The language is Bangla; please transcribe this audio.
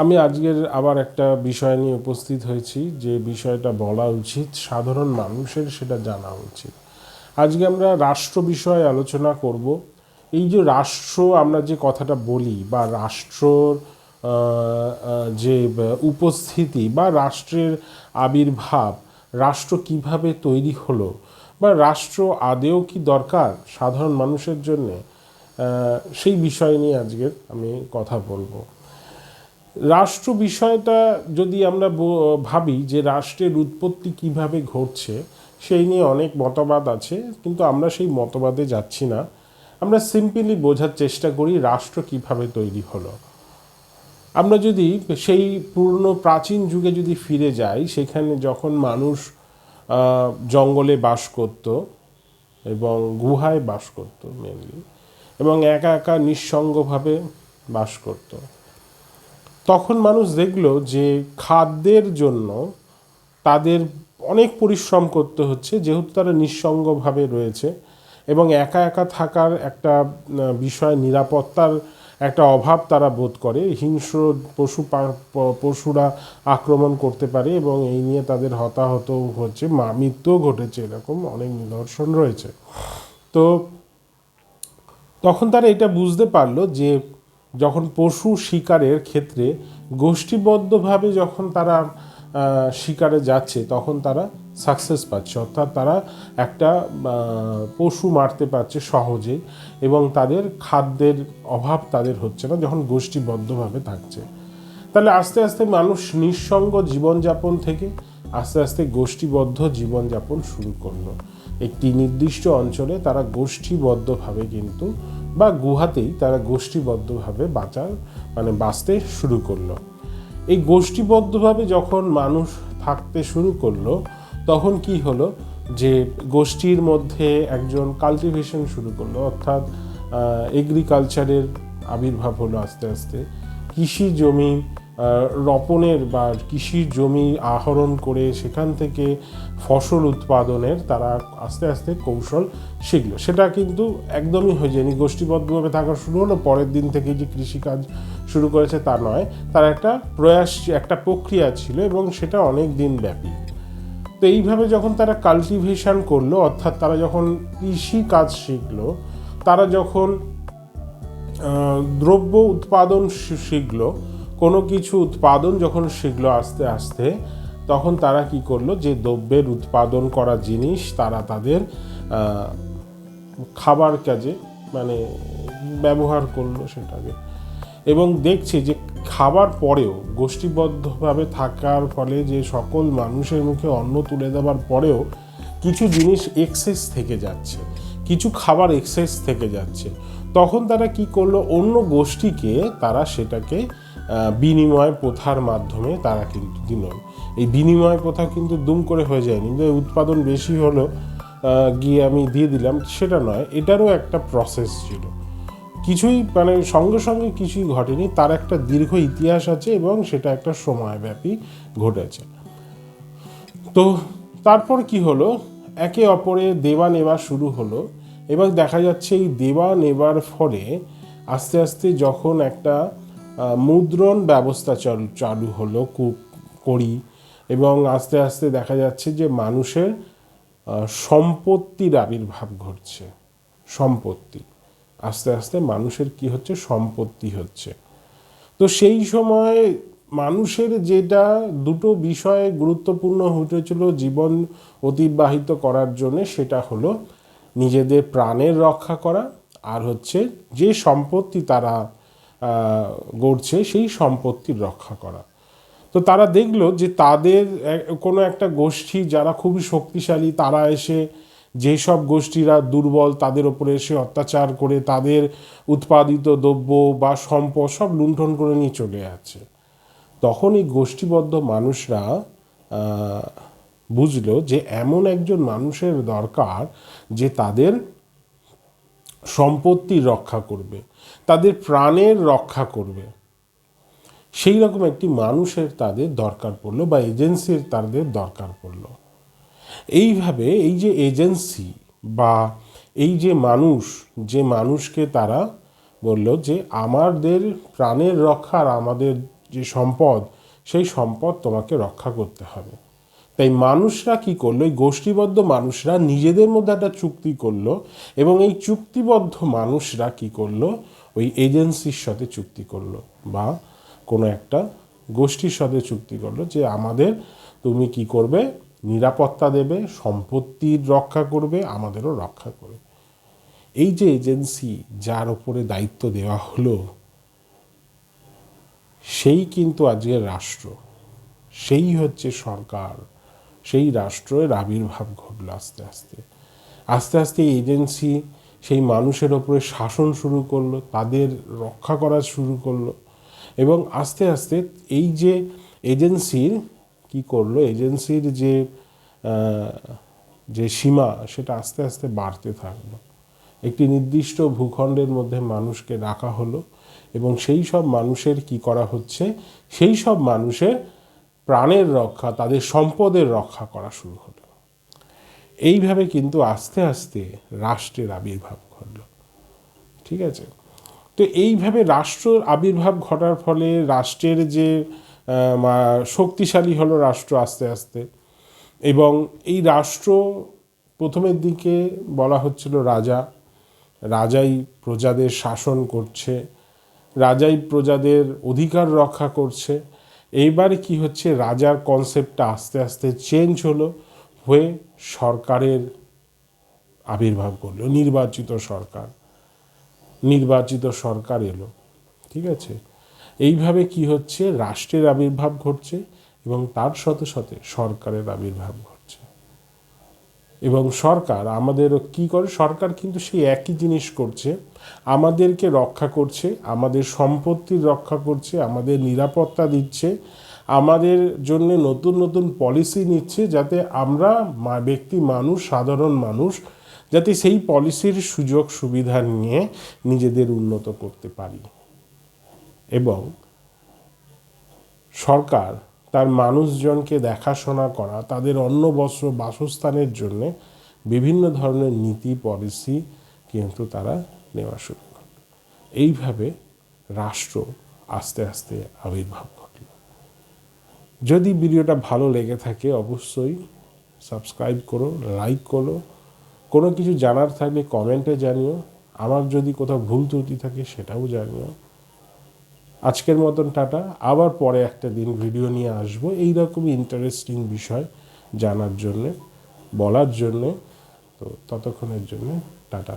আমি আজকের আবার একটা বিষয় নিয়ে উপস্থিত হয়েছি, যে বিষয়টা বলা উচিত, সাধারণ মানুষের সেটা জানা উচিত। আজকে আমরা রাষ্ট্র বিষয়ে আলোচনা করব। এই যে রাষ্ট্র, আমরা যে কথাটা বলি, বা রাষ্ট্রর যে উপস্থিতি, বা রাষ্ট্রের আবির্ভাব, রাষ্ট্র কীভাবে তৈরি হলো, বা রাষ্ট্র আদেও কি দরকার সাধারণ মানুষের জন্যে সেই বিষয় নিয়ে আজকের আমি কথা বলব। রাষ্ট্র বিষয়টা যদি আমরা ভাবি যে রাষ্ট্রের উৎপত্তি কীভাবে ঘটছে, সেই নিয়ে অনেক মতবাদ আছে, কিন্তু আমরা সেই মতবাদে যাচ্ছি না। আমরা সিম্পলি বোঝার চেষ্টা করি রাষ্ট্র কীভাবে তৈরি হলো। আমরা যদি সেই পুরনো প্রাচীন যুগে যদি ফিরে যাই, সেখানে যখন মানুষ জঙ্গলে বাস করত এবং গুহায় বাস করত মেনলি এবং একা একা নিঃসঙ্গভাবে বাস করতো। তখন মানুষ দেখল যে খাদ্যের জন্য তাদের অনেক পরিশ্রম করতে হচ্ছে, যেহেতু তারা নিঃসঙ্গভাবে রয়েছে এবং একা একা থাকার একটা বিষয়, নিরাপত্তার একটা অভাব তারা বোধ করে। হিংস্র পশু পশুরা আক্রমণ করতে পারে এবং এই নিয়ে তাদের হতাহত হচ্ছে মৃত্যুও ঘটেছে, এরকম অনেক নিদর্শন রয়েছে। তো তখন তারা এটা বুঝতে পারল যে যখন পশু শিকারের ক্ষেত্রে গোষ্ঠীবদ্ধভাবে যখন তারা শিকারে যাচ্ছে, তখন তারা সাকসেস পাচ্ছে। অর্থাৎ তারা একটা পশু মারতে পারছে সহজে এবং তাদের খাদ্যের অভাব তাদের হচ্ছে না যখন গোষ্ঠীবদ্ধভাবে থাকছে। তাহলে আস্তে আস্তে মানুষ নিঃসঙ্গ জীবনযাপন থেকে আস্তে আস্তে গোষ্ঠীবদ্ধ জীবনযাপন শুরু করল। একটি নির্দিষ্ট অঞ্চলে তারা গোষ্ঠীবদ্ধভাবে কিন্তু বা গুহাতেই তারা গোষ্ঠীবদ্ধভাবে বাঁচার মানে বাঁচতে শুরু করল। এই গোষ্ঠীবদ্ধভাবে যখন মানুষ থাকতে শুরু করল, তখন কি হলো যে গোষ্ঠীর মধ্যে একজন কাল্টিভেশন শুরু করল, অর্থাৎ এগ্রিকালচারের আবির্ভাব হলো আস্তে আস্তে। কৃষি জমি রপণের বা কৃষির জমি আহরণ করে সেখান থেকে ফসল উৎপাদনের তারা আস্তে আস্তে কৌশল শিখলো। সেটা কিন্তু একদমই হয়ে যায়নি। গোষ্ঠীবদ্ধভাবে থাকা শুরু হলো, পরের দিন থেকে যে কৃষিকাজ শুরু করেছে তা নয়। তার একটা প্রয়াস, একটা প্রক্রিয়া ছিল এবং সেটা অনেক দিন ব্যাপী। তো এইভাবে যখন তারা কাল্টিভেশন করল, অর্থাৎ তারা যখন কৃষি কাজ শিখলো, তারা যখন দ্রব্য উৎপাদন শিখলো কোনো কিছু উৎপাদন যখন শিখলো আস্তে আস্তে, তখন তারা কি করল যে দ্রব্যের উৎপাদন করা জিনিস তারা তাদের খাবার কাজে মানে ব্যবহার করল সেটাকে। এবং দেখছে যে খাবার পরেও গোষ্ঠীবদ্ধভাবে থাকার ফলে যে সকল মানুষের মুখে অন্ন তুলে দেওয়ার পরেও কিছু জিনিস এক্সেস থেকে যাচ্ছে, কিছু খাবার এক্সেস থেকে যাচ্ছে। তখন তারা কি করল? অন্য গোষ্ঠীকে তারা সেটাকে বিনিময় প্রথার মাধ্যমে তারা কিন্তু দিল এই বিনিময় প্রথা কিন্তু দুম করে হয়ে যায়নি। যে উৎপাদন বেশি হলো গিয়ে আমি দিয়ে দিলাম, সেটা নয়, এটারও একটা প্রসেস ছিল। কিছুই মানে সঙ্গে সঙ্গে কিছুই ঘটেনি, তার একটা দীর্ঘ ইতিহাস আছে এবং সেটা একটা সময়ব্যাপী ঘটেছে। তো তারপর কি হলো? একে অপরে দেওয়া নেওয়া শুরু হলো এবং দেখা যাচ্ছে এই দেওয়া নেবার ফলে আস্তে আস্তে যখন একটা মুদ্রণ ব্যবস্থা চালু চালু হলো কু- করি এবং আস্তে আস্তে দেখা যাচ্ছে যে মানুষের সম্পত্তির আবির্ভাব ঘটছে। সম্পত্তি। আস্তে আস্তে মানুষের কি হচ্ছে? সম্পত্তি হচ্ছে। তো সেই সময় মানুষের যেটা দুটো বিষয়ে গুরুত্বপূর্ণ হয়ে উঠেছিল জীবন অতিবাহিত করার জন্য, সেটা হলো নিজেদের প্রাণের রক্ষা করা আর হচ্ছে যে সম্পত্তি তারা গড়ছে সেই সম্পত্তির রক্ষা করা। তো তারা দেখল যে তাদের কোনো একটা গোষ্ঠী যারা খুবই শক্তিশালী, তারা এসে যেসব গোষ্ঠীরা দুর্বল, তাদের ওপরে এসে অত্যাচার করে তাদের উৎপাদিত দ্রব্য বা সম্পদ সব লুণ্ঠন করে নিয়ে চলে যাচ্ছে। তখন এই গোষ্ঠীবদ্ধ মানুষরা বুঝলো যে এমন একজন মানুষের দরকার যে তাদের সম্পত্তি রক্ষা করবে, তাদের প্রাণের রক্ষা করবে। সেই রকম একটি মানুষের তাদের দরকার পড়ল বা এজেন্সির তাদের দরকার পড়ল। এইভাবে এই যে এজেন্সি বা এই যে মানুষ, যে মানুষকে তারা বলল যে আমাদের প্রাণের রক্ষা আর আমাদের যে সম্পদ, সেই সম্পদ তোমাকে রক্ষা করতে হবে। তাই মানুষরা কি করল? এই গোষ্ঠীবদ্ধ মানুষরা নিজেদের মধ্যে একটা চুক্তি করল এবং এই চুক্তিবদ্ধ মানুষরা কি করল? ওই এজেন্সির সাথে চুক্তি করল বা কোনো একটা গোষ্ঠীর সাথে চুক্তি করল যে আমাদের তুমি কি করবে? নিরাপত্তা দেবে সম্পত্তির রক্ষা করবে, আমাদেরও রক্ষা করবে। এই যে এজেন্সি যার ওপরে দায়িত্ব দেওয়া হলো, সেই কিন্তু আজকের রাষ্ট্র, সেই হচ্ছে সরকার। সেই রাষ্ট্রের আবির্ভাব ঘটলো আস্তে আস্তে। আস্তে আস্তে এজেন্সি সেই মানুষের ওপরে শাসন শুরু করল, তাদের রক্ষা করা শুরু করল এবং আস্তে আস্তে এই যে এজেন্সির কি করল, এজেন্সির যে যে সীমা সেটা আস্তে আস্তে বাড়তে থাকল। একটি নির্দিষ্ট ভূখণ্ডের মধ্যে মানুষকে রাখা হলো এবং সেই সব মানুষের কি করা হচ্ছে, সেই সব মানুষের প্রাণের রক্ষা, তাদের সম্পদের রক্ষা করা শুরু হলো। এইভাবে কিন্তু আস্তে আস্তে রাষ্ট্রের আবির্ভাব ঘটল। ঠিক আছে? তো এইভাবে রাষ্ট্র আবির্ভাব ঘটার ফলে রাষ্ট্রের যে শক্তিশালী হলো রাষ্ট্র আস্তে আস্তে। এবং এই রাষ্ট্র প্রথমের দিকে বলা হচ্ছিল রাজা। রাজাই প্রজাদের শাসন করছে। রাজাই প্রজাদের অধিকার রক্ষা করছে। এইবারে কি হচ্ছে? রাজার কনসেপ্টটা আস্তে আস্তে চেঞ্জ হলো হয়ে সরকারের আবির্ভাব করল নির্বাচিত সরকার। নির্বাচিত সরকার এলো, ঠিক আছে? এইভাবে কি হচ্ছে? রাষ্ট্রের আবির্ভাব ঘটছে এবং তার সাথে সাথে সরকারের আবির্ভাব ঘটছে। এবং সরকার, আমাদের কি করে? সরকার কিন্তু সেই একই জিনিস করছে। আমাদেরকে রক্ষা করছে, আমাদের সম্পত্তির রক্ষা করছে, আমাদের নিরাপত্তা দিচ্ছে, আমাদের জন্য নতুন নতুন পলিসি নিচ্ছে যাতে আমরা ব্যক্তি মানুষ, সাধারণ মানুষ, যাতে সেই পলিসির সুযোগ সুবিধা নিয়ে নিজেদের উন্নত করতে পারি। এবং সরকার তার মানুষজনকে দেখাশোনা করা, তাদের অন্ন, বস্ত্র, বাসস্থানের জন্য বিভিন্ন ধরনের নীতি, পলিসি কিন্তু তারা নেওয়া শুরু করে এইভাবে রাষ্ট্র আস্তে আস্তে আবির্ভাব ঘটল। যদি ভিডিওটা ভালো লেগে থাকে অবশ্যই সাবস্ক্রাইব করো, লাইক করো। কোনো কিছু জানার থাকলে কমেন্টে জানিও। আমার যদি কোথাও ভুল ত্রুটি থাকে সেটাও জানিও। আজকের মতন টাটা। আবার পরে একটা দিন ভিডিও নিয়ে আসব এইরকমই ইন্টারেস্টিং বিষয় জানার জন্যে, বলার জন্যে। তো ততক্ষণের জন্যে টাটা।